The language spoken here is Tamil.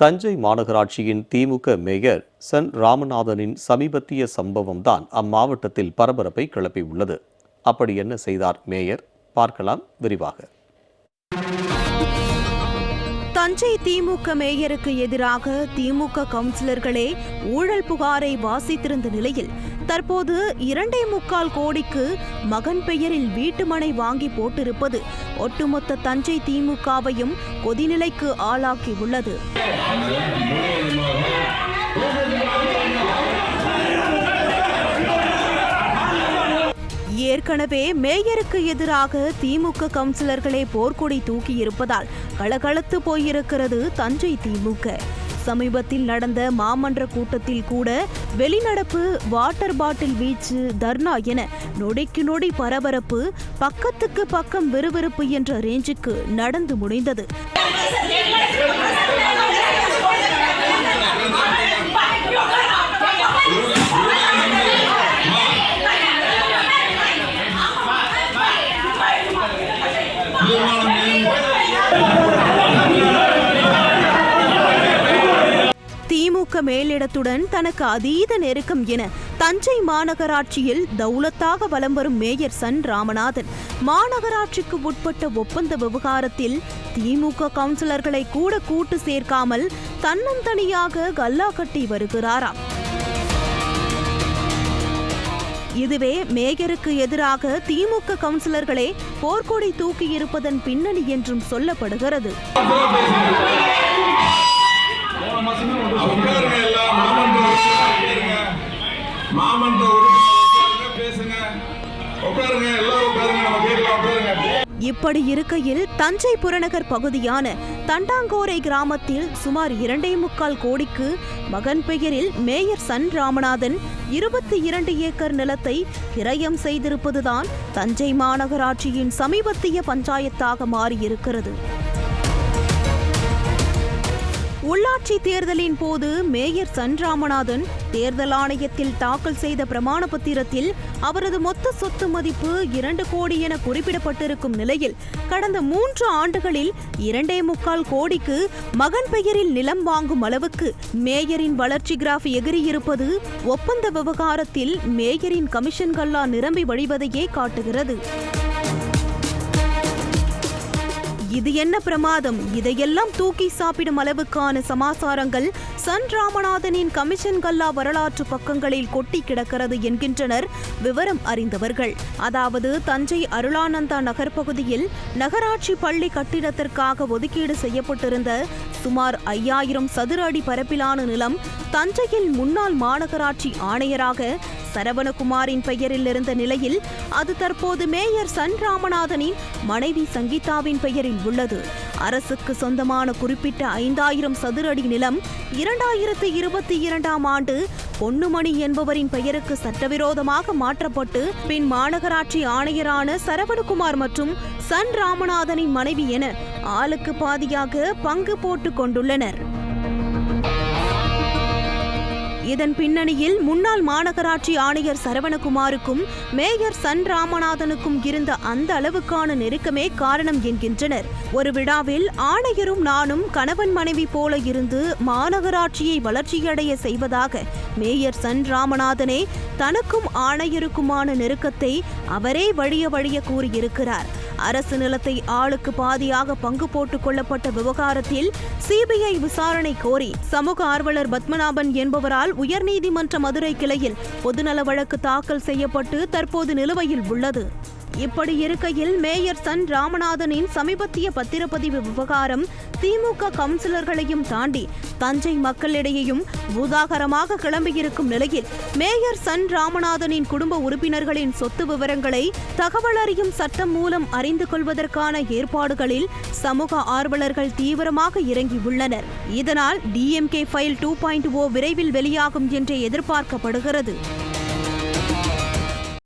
தஞ்சை மாநகராட்சியின் திமுக மேயர் சன் ராமநாதனின் சமீபத்திய சம்பவம்தான் அம்மாவட்டத்தில் பரபரப்பை கிளப்பியுள்ளது. அப்படி என்ன செய்தார் மேயர்? பார்க்கலாம் விரிவாக. தஞ்சை திமுக மேயருக்கு எதிராக திமுக கவுன்சிலர்களே ஊழல் புகாரை வாசித்திருந்த நிலையில் தற்போது இரண்டே முக்கால் கோடிக்கு மகன் பெயரில் வீட்டுமனை வாங்கி போட்டிருப்பது ஒட்டுமொத்த தஞ்சை திமுகவையும் கொதிநிலைக்கு ஆளாக்கி உள்ளது ஏற்கனவே மேயருக்கு எதிராக திமுக கவுன்சிலர்களே போர்க்கொடி தூக்கியிருப்பதால் கலகலத்து போயிருக்கிறது தஞ்சை திமுக. சமீபத்தில் நடந்த மாமன்ற கூட்டத்தில் கூட வெளிநடப்பு வாட்டர் பாட்டில் வீச்சு தர்ணா என நொடிக்கு நொடி பரபரப்பு பக்கத்துக்கு பக்கம் விறுவிறுப்பு என்ற ரேஞ்சுக்கு நடந்து முடிந்தது. திமுக மேலிடத்துடன் தனக்கு அதீத நெருக்கம் என தஞ்சை மாநகராட்சியில் தௌலத்தாக வலம் வரும் மேயர் சன் ராமநாதன். மாநகராட்சிக்கு உட்பட்ட ஒப்பந்த விவகாரத்தில் திமுக கவுன்சிலர்களை கூட கூட்டு சேர்க்காமல் தன்னந்தனியாக கல்லா கட்டி வருகிறாராம். இதுவே மேயருக்கு எதிராக திமுக கவுன்சிலர்களே போர்க்கொடி தூக்கியிருப்பதன் பின்னணி என்றும் சொல்லப்படுகிறது. இப்படி இருக்கையில் தஞ்சை புறநகர் பகுதியான தண்டாங்கோரை கிராமத்தில் சுமார் இரண்டே முக்கால் கோடிக்கு மகன் பெயரில் மேயர் சன் ராமநாதன் இருபத்தி இரண்டு ஏக்கர் நிலத்தை கிரயம் செய்திருப்பதுதான் தஞ்சை மாநகராட்சியின் சமீபத்திய பஞ்சாயத்தாக மாறியிருக்கிறது. உள்ளாட்சி தேர்தலின் போது மேயர் சன்ராமநாதன் தேர்தல் ஆணையத்தில் தாக்கல் செய்த பிரமாண பத்திரத்தில் அவரது மொத்த சொத்து மதிப்பு இரண்டு கோடி என குறிப்பிடப்பட்டிருக்கும் நிலையில் கடந்த மூன்று ஆண்டுகளில் இரண்டே முக்கால் கோடிக்கு மகன் பெயரில் நிலம் வாங்கும் அளவுக்கு மேயரின் வளர்ச்சி கிராஃப் எகிரியிருப்பது ஒப்பந்த விவகாரத்தில் மேயரின் கமிஷன்கல்லா நிரம்பி வழிவதையே காட்டுகிறது. இது என்ன பிரமாதம்? இதையெல்லாம் தூக்கி சாப்பிடும் அளவுக்கான சமாசாரங்கள் சன் ராமநாதனின் கமிஷன் கல்லா வரலாற்று பக்கங்களில் கொட்டி கிடக்கிறது என்கின்றனர் விவரம் அறிந்தவர்கள். அதாவது தஞ்சை அருளானந்தா நகர் பகுதியில் நகராட்சி பள்ளி கட்டிடத்திற்காக ஒதுக்கீடு செய்யப்பட்டிருந்த சுமார் ஐயாயிரம் சதுர அடி பரப்பிலான நிலம் தஞ்சையில் முன்னாள் மாநகராட்சி ஆணையராக சரவணகுமாரின் பெயரில் இருந்த நிலையில் அது தற்போது மேயர் சன் ராமநாதனின் மனைவி சங்கீதாவின் பெயரில் உள்ளது. அரசுக்கு சொந்தமான குறிப்பிட்ட ஐந்தாயிரம் சதுர அடி நிலம் இரண்டாயிரத்து இருபத்தி இரண்டாம் ஆண்டு பொன்னுமணி என்பவரின் பெயருக்கு சட்டவிரோதமாக மாற்றப்பட்டு பின் மாநகராட்சி ஆணையரான சரவணகுமார் மற்றும் சன் ராமநாதனின் மனைவி என ஆளுக்கு பாதியாக பங்கு போட்டுக் கொண்டுள்ளனர். இதன் பின்னணியில் முன்னாள் மாநகராட்சி ஆணையர் சரவணகுமாருக்கும் மேயர் சன் ராமநாதனுக்கும் இருந்த அந்த அளவுக்கான நெருக்கமே காரணம் என்கின்றனர். ஒரு விழாவில் ஆணையரும் நானும் கணவன் மனைவி போல இருந்து மாநகராட்சியை வளர்ச்சியடைய செய்வதாக மேயர் சன் ராமநாதனே தனக்கும் ஆணையருக்குமான நெருக்கத்தை அவரே வழிய வழிய கூறியிருக்கிறார். அரசு நிலத்தை ஆளுக்கு பாதியாக பங்கு போட்டுக் கொள்ளப்பட்ட விவகாரத்தில் சிபிஐ விசாரணை கோரி சமூக ஆர்வலர் பத்மநாபன் என்பவரால் உயர்நீதிமன்ற மதுரை கிளையில் பொதுநல வழக்கு தாக்கல் செய்யப்பட்டு தற்போது நிலுவையில் உள்ளது. இப்படி இருக்கையில் மேயர் சன் ராமநாதனின் சமீபத்திய பத்திரப்பதிவு விவகாரம் திமுக கவுன்சிலர்களையும் தாண்டி தஞ்சை மக்களிடையேயும் பூதாகரமாக கிளம்பியிருக்கும் நிலையில் மேயர் சன் ராமநாதனின் குடும்ப உறுப்பினர்களின் சொத்து விவரங்களை தகவல் அறியும் சட்டம் மூலம் அறிந்து கொள்வதற்கான ஏற்பாடுகளில் சமூக ஆர்வலர்கள் தீவிரமாக இறங்கியுள்ளனர். இதனால் DMK file two point O விரைவில் வெளியாகும் என்றே எதிர்பார்க்கப்படுகிறது.